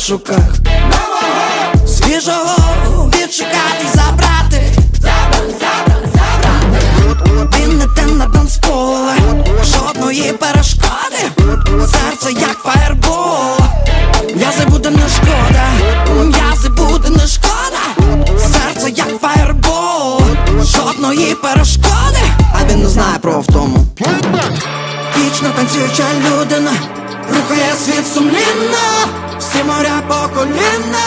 пошуках. Свіжого відшукати, забрати. Він не те на танцполе, жодної перешкоди, серце як фаєрбол, м'язи буде не шкода, м'язи буде не шкода, серце як фаєрбол, жодної перешкоди, а він не знає про втому. Вічно танцююча людина, рухає світ сумлінно, всі моря по коліна,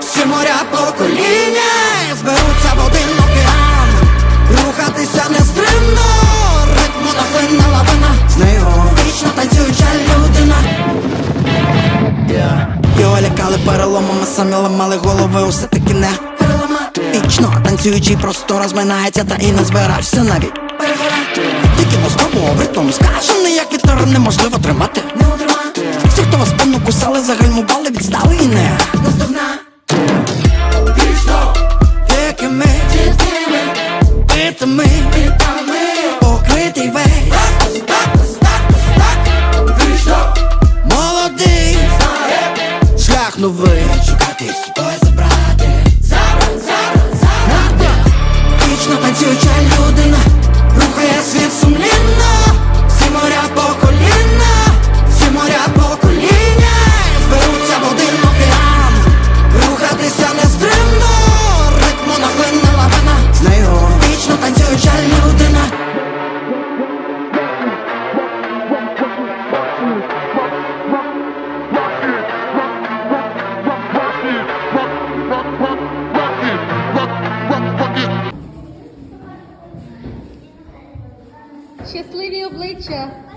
всі моря по коліна, зберуться в один океан, рухатися нестримно, ритму нахлинна лавина, з нею вічно танцююча людина. Його лякали переломами, самі ламали голови, усе таки не. Вічно танцюючий просто розминається та і не збирався навіть тільки спробував ритм скажений, як вітер неможливо тримати. Кусали, загальмували, відстали і не. Вічно picture.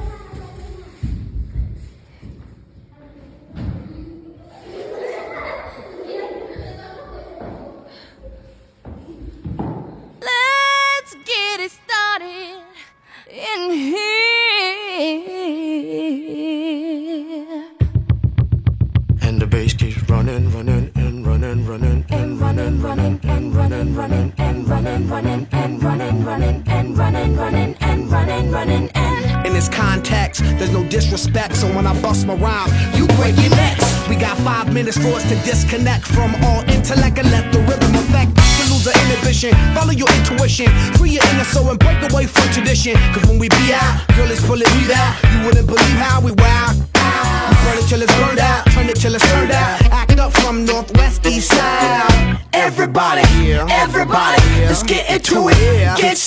This context, there's no disrespect, so when I bust my rhyme, you break your necks. We got five minutes for us to disconnect from all intellect and let the rhythm affect. To lose the inhibition, follow your intuition, free your inner soul and break away from tradition. Cause when we be out, girl, it's pulling me out. You wouldn't believe how we wow. We burn it till it's burned out, turn it till it's turned out. Act up from northwest, east side. Everybody, everybody, let's get into it. Get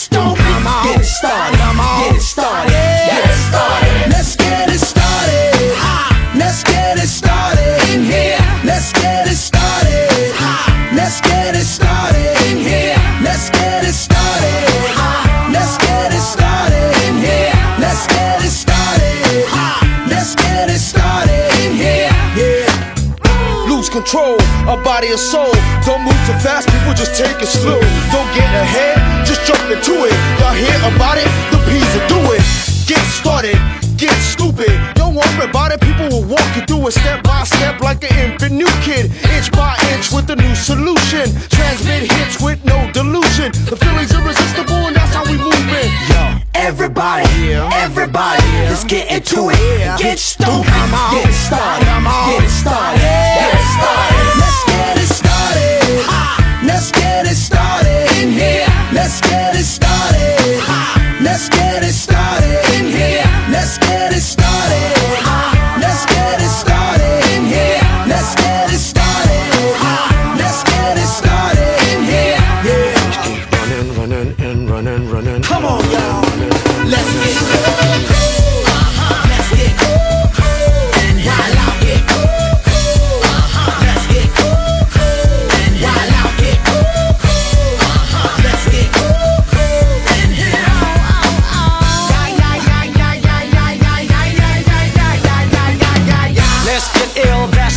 control of body and soul. Don't move too fast, people just take it slow. Don't get ahead, just jump into it. Y'all hear about it? The P's will do it. Get started, get stupid. Don't worry about it, people will walk you through it step by step like an infant new kid. Inch by inch with a new solution. Transmit hits with no delusion. The feeling's irresistible and that's how we move it. Yo. Everybody, everybody, let's get into it. Get stupid, get started,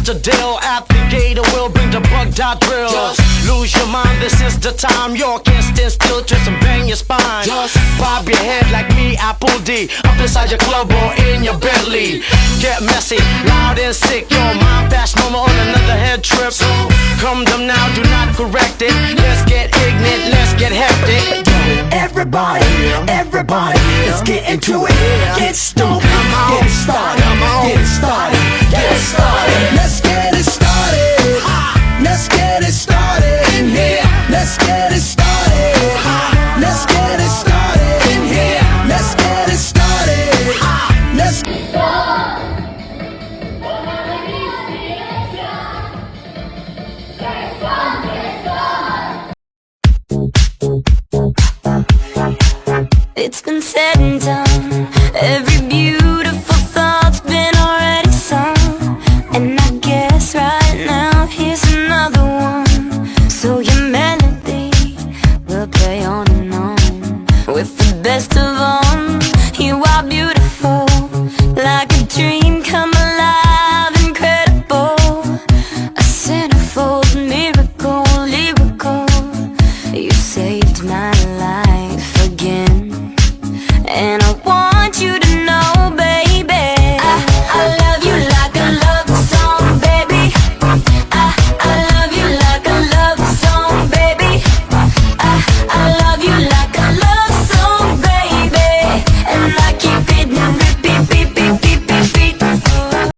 the deal. At the gate, will bring the bug dot drill. Lose your mind, this is the time. You can't stand still, twist and bang your spine. Just Bob your head like me, Apple D. Up inside your club or in your Bentley. Get messy, loud and sick. Your mind fast mama on another head trip. So Come them now, do not correct it. Let's get ignorant, let's get hectic. Everybody, everybody, let's get into it. Get stoked, get started, get started, get started. Let's get it started. eres.